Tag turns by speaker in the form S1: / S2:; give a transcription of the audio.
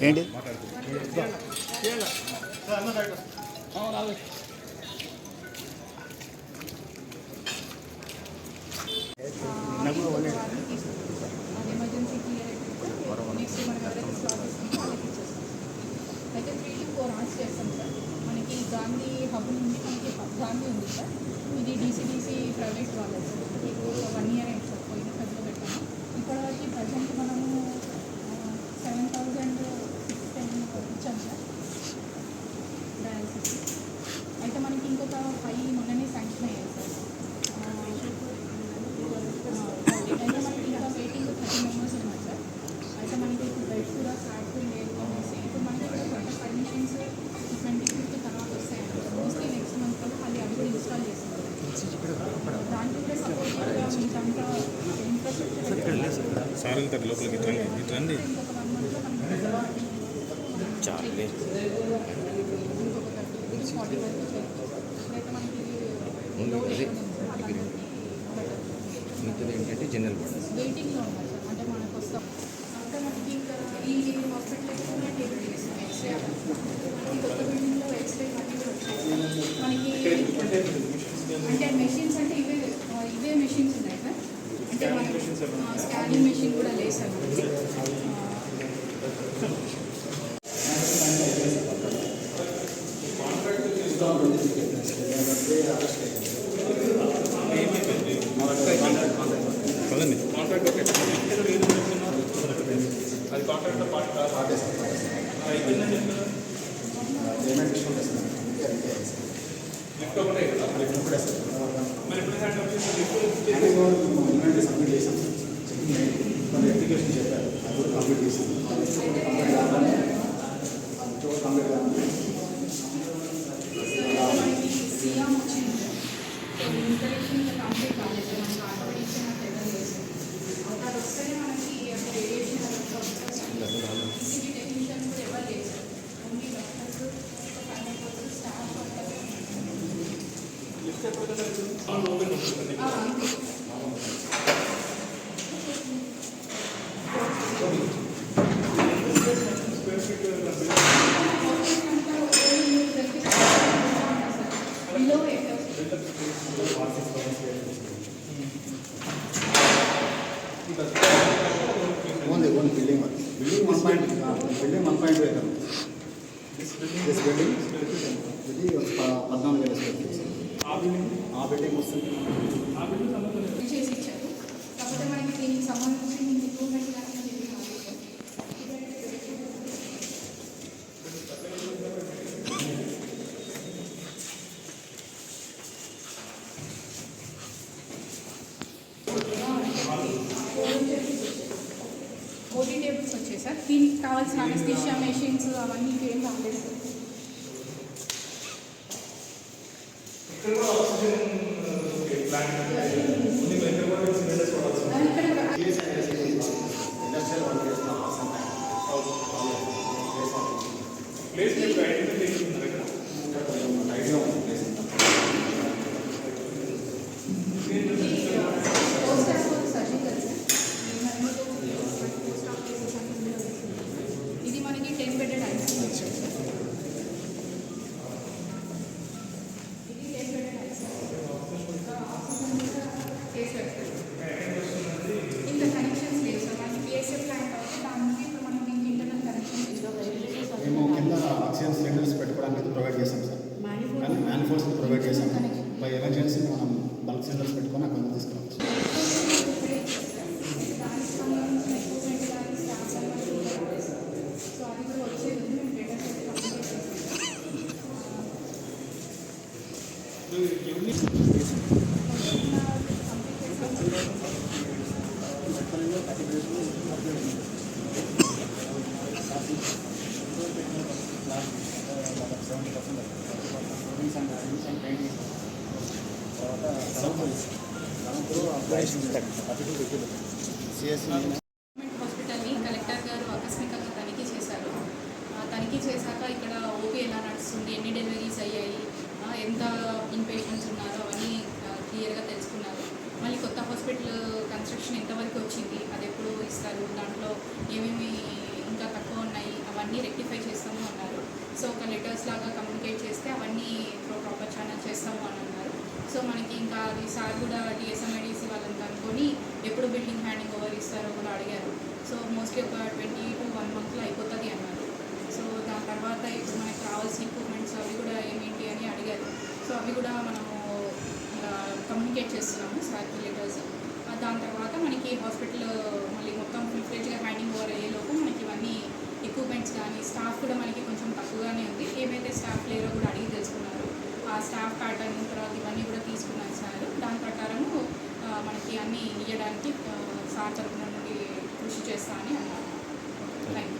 S1: ఏంటి? నాకు
S2: emergency clear మనం అయితే త్రీ టు ఫోర్ అవర్స్ చేస్తాం సార్ మనకి గాంధీ హబ్ నుండి మనకి గాంధీ ఉంది సార్ ఇది డీసీడీసీ ప్రైవేట్ వాళ్ళది సార్ వన్ ఇయర్ అయింది సార్ పోయిన ఖర్చులో పెట్టాము ఇప్పటివరకు ప్రజెంట్ మనము సెవెన్ థౌజండ్ సిక్స్ టెన్ ఇచ్చాం సార్ డయాలసిస్ అయితే మనకి ఇంకొక ఫైవ్ మొన్ననే శాంక్షన్ అయ్యాయి సార్ ఆ, అయితే మనకి ఇంకా వెయిటింగ్ థర్టీ మెంబర్స్ ఉన్నారు సార్ అయితే మనకి ఇప్పుడు బెడ్స్ కూడా స్టార్ట్ లేదు అనేసి ఇప్పుడు మనకి కూడా కొత్త పర్మిషన్స్ ట్వంటీ ఫిఫ్త్ తర్వాత వస్తాయండి మోస్ట్లీ నెక్స్ట్ మంత్లో మళ్ళీ అవి కూడా ఇన్స్టాల్ చేస్తాం దాంట్లో కూడా సపోర్టివ్గా మీకంతా ఇన్ఫ్రాస్ట్రక్చర్
S3: సార్ వెళ్తారు లోపలికి రండి ఇటు రండి.
S1: చాలు.
S2: ఫార్టీ వరకు ఇప్పుడైతే మనకి లోడ్ ఎక్కువ ఉంది సార్ అలాంటి బెటర్
S1: మిగతాది ఏంటంటే జనరల్ వార్డ్
S2: వెయిటింగ్లో ఉన్నారు సార్ అంటే మనకు వస్తాం అంటే మనకి ఇంకా ఈ హాస్పిటల్ కూడా టేబుల్ చేస్తాం ఎక్స్రే ఈ కొత్త బిల్డింగ్లో ఎక్స్రే మళ్ళీ కూడా వచ్చేసి మనకి అంటే మెషిన్స్ అంటే ఇవే ఆ, ఇవే మెషిన్స్ ఉన్నాయి సార్ అంటే వాషింగ్ మెషిన్ కూడా లేదు సార్ చేసాం ఆ,
S3: పదండి
S2: చెప్పారు సీఎం వచ్చింది సార్ ఇంటర్వ్యూషన్ ఇంకా కంప్లీట్ కాలేదు సార్ మనకి ఆటోమేటిక్స్ పెద్ద లేదు సార్ అది వస్తేనే మనకి రేడియేషన్ ఈసీజీ టెక్నీషియన్ కూడా ఎవరు లేదు సార్ ఓన్లీ డాక్టర్స్ ఒక ఫైవ్ మెంబర్స్ స్టాఫ్ అంతే below
S4: only only building one building one point building one point ఎకరం దిస్ బిల్డింగ్ ఇది పద్నాలుగు వేల స్క్వేర్ ఫీట్స్ ఆ బిల్డింగ్ వస్తుంది.
S2: కాకపోతే మనకి దీనికి సంబంధించి ఇంప్రూవ్మెంట్ కానీ ఏమీ కాలేదు సార్. ఓటీ టేబుల్స్ వచ్చాయి సార్ దీనికి కావాల్సిన అనస్థిషియా మెషిన్స్ అవన్నీ ఏం రాలేదు సార్
S4: అయితే ప్రొవైడ్ చేసాం సార్. కానీ మ్యాన్ఫోల్స్ ప్రొవైడ్ చేసాం బై ఎమర్జెన్సీ మనం బల్క్ సిలిండర్స్ పెట్టుకొని అక్కడ తీసుకురావచ్చు.
S2: సంబంధించిన
S4: సిఎస్సి
S2: గవర్నమెంట్ హాస్పిటల్ని కలెక్టర్ గారు ఆకస్మికంగా తనిఖీ చేశారు. తనిఖీ చేశాక ఇక్కడ ఓపీ ఎలా నడుస్తుంది ఎన్ని డెలివరీస్ అయ్యాయి ఎంత ఇన్పేషెంట్స్ ఉన్నారో అవన్నీ క్లియర్గా తెలుసుకున్నారు. మళ్ళీ కొత్త హాస్పిటల్ కన్స్ట్రక్షన్ ఎంతవరకు వచ్చింది అది ఎప్పుడు ఇస్తారు దాంట్లో ఏమేమి ఇంకా తక్కువ ఉన్నాయి అవన్నీ రెక్టిఫై చేస్తాము అన్నారు. సో ఒక లెటర్స్ లాగా కమ్యూనికేట్ చేస్తే అవన్నీ త్రో చేస్తాము అని అన్నారు. సో మనకి ఇంకా అది సార్ కూడా డిఎస్ఎంఐడిసి వాళ్ళని కనుక్కొని ఎప్పుడు బిల్డింగ్ హ్యాండింగ్ ఓవర్ ఇస్తారో కూడా అడిగారు. సో మోస్ట్లీ ఒక ట్వంటీ టు వన్ మంత్లో అయిపోతుంది అన్నారు. సో దాని తర్వాత ఇప్పుడు మనకి కావాల్సిన ఎక్విప్మెంట్స్ అవి కూడా ఏమేంటి అని అడిగారు. సో అవి కూడా మనము కమ్యూనికేట్ చేస్తున్నాము సార్కి లెటర్స్ దాని తర్వాత మనకి హాస్పిటల్ మళ్ళీ మొత్తం ఫుల్ ఫ్లెడ్జ్గా హ్యాండింగ్ ఓవర్ అయ్యేలోపు మనకి ఇవన్నీ ఎక్విప్మెంట్స్ కానీ స్టాఫ్ కూడా మనకి కొంచెం తక్కువగానే ఉంది. ఏమైతే స్టాఫ్ లేరో కూడా అడిగి తెలుసుకున్నారు ఆ స్టాఫ్ ప్యాటర్న్ తర్వాత ఇవన్నీ కూడా తీసుకున్నారు సార్ దాని ప్రకారము ఆ, మనకి అన్నీ ఇవ్వడానికి ఆ, సార్ తరఫున నుండి కృషి చేస్తా అని అన్నారు థ్యాంక్ యూ